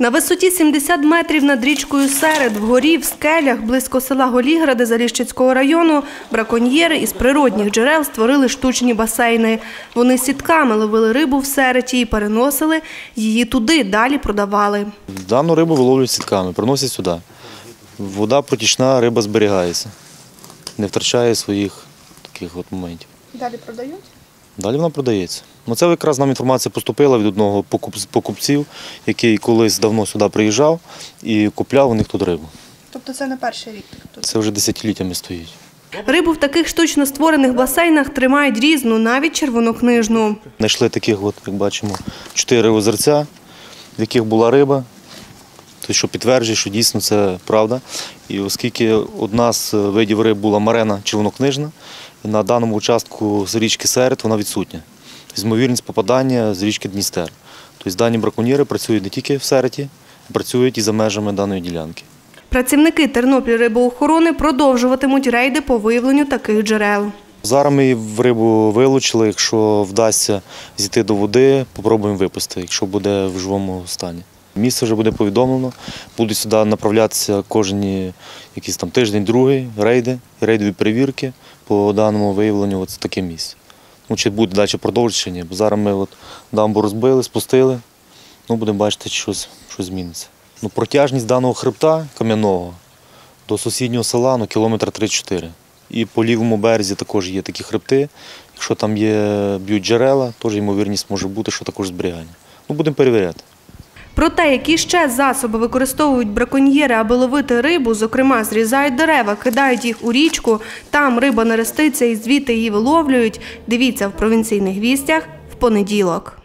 На висоті 70 метрів над річкою Серед, вгорі, в скелях, близько села Голігради Заліщицького району, браконьєри із природних джерел створили штучні басейни. Вони сітками ловили рибу в сереті і переносили її туди, далі продавали. Дану рибу виловлюють сітками, приносять сюди. Вода протічна, риба зберігається, не втрачає своїх таких от моментів. Далі продають? Далі вона продається. Ну, це якраз нам інформація поступила від одного з покупців, який колись давно сюди приїжджав і купляв у них тут рибу. Тобто це не перший рік тут. Це вже десятиліттями стоїть. Рибу в таких штучно створених басейнах тримають різну, навіть червонокнижну. Знайшли таких, от, як бачимо, чотири озерця, в яких була риба. Що підтверджує, що дійсно це правда. І оскільки одна з видів риб була марена червонокнижна, на даному участку з річки Серед вона відсутня. Ймовірність попадання з річки Дністер. Тобто дані браконьєри працюють не тільки в Сереті, працюють і за межами даної ділянки. Працівники Тернопіль рибоохорони продовжуватимуть рейди по виявленню таких джерел. Зараз ми в рибу вилучили, якщо вдасться зійти до води, попробуємо випустити, якщо буде в живому стані. Місце вже буде повідомлено, будуть сюди направлятися кожні якийсь там тиждень, другий рейди, рейдові перевірки по даному виявленню от таке місце. Ну, чи буде далі продовження. Бо зараз ми от дамбу розбили, спустили, ну будемо бачити, чи щось, щось зміниться. Ну, протяжність даного хребта кам'яного до сусіднього села ну, кілометр 3-4. І по лівому березі також є такі хребти. Якщо там є б'ють джерела, теж ймовірність може бути, що також зберігання. Ну, будемо перевіряти. Про те, які ще засоби використовують браконьєри, аби ловити рибу, зокрема, зрізають дерева, кидають їх у річку, там риба нереститься і звідти її виловлюють. Дивіться в провінційних вістях в понеділок.